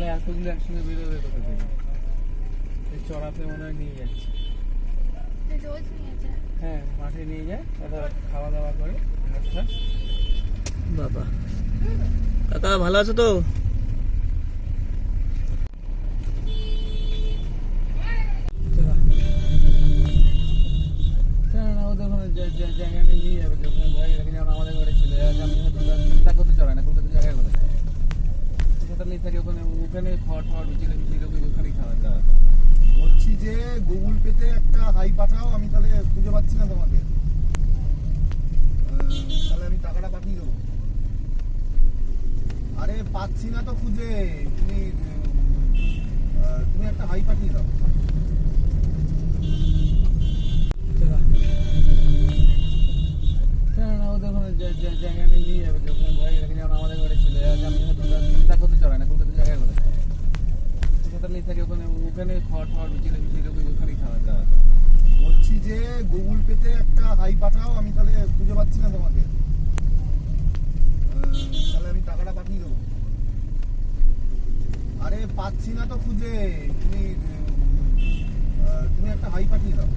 নাহলে এতগুলো একসঙ্গে বেরোবে কোথা থেকে? এই চড়াতে মনে হয় নিয়ে যাচ্ছে। হ্যাঁ মাঠে নিয়ে যায় ওরা খাওয়া দাওয়া করে ঘাস বাবা। কাকা ভালো আছো তো? যে- নিয়ে নিয়ে যাবে আমাদের ঘরে আমি নিয়ে থাকে, ওখানে ওখানে খাওয়া খাওয়া বিচিলে বিচিলে ওখানেই খাওয়া দাওয়া বলছি যে, গুগল পেতে একটা হাই পাঠাও, আমি তাহলে খুঁজে পাচ্ছি না তোমাকে। তাহলে আমি টাকাটা পাঠিয়ে দেবো। আরে, পাচ্ছি না তো খুঁজে। তুমি তুমি একটা হাই পাঠিয়ে দাও। কলকাতা থাকে, ওখানে ওখানে খাওয়া খাওয়া বিচিলে বিচিলে ওখানেই খাওয়া দাওয়া বলছি যে গুগল পেতে একটা হাই পাঠাও, আমি তাহলে খুঁজে পাচ্ছি না তোমাকে। তাহলে আমি টাকাটা পাঠিয়ে দেবো। আরে পাচ্ছি না তো খুঁজে। তুমি তুমি একটা হাই পাঠিয়ে দাও।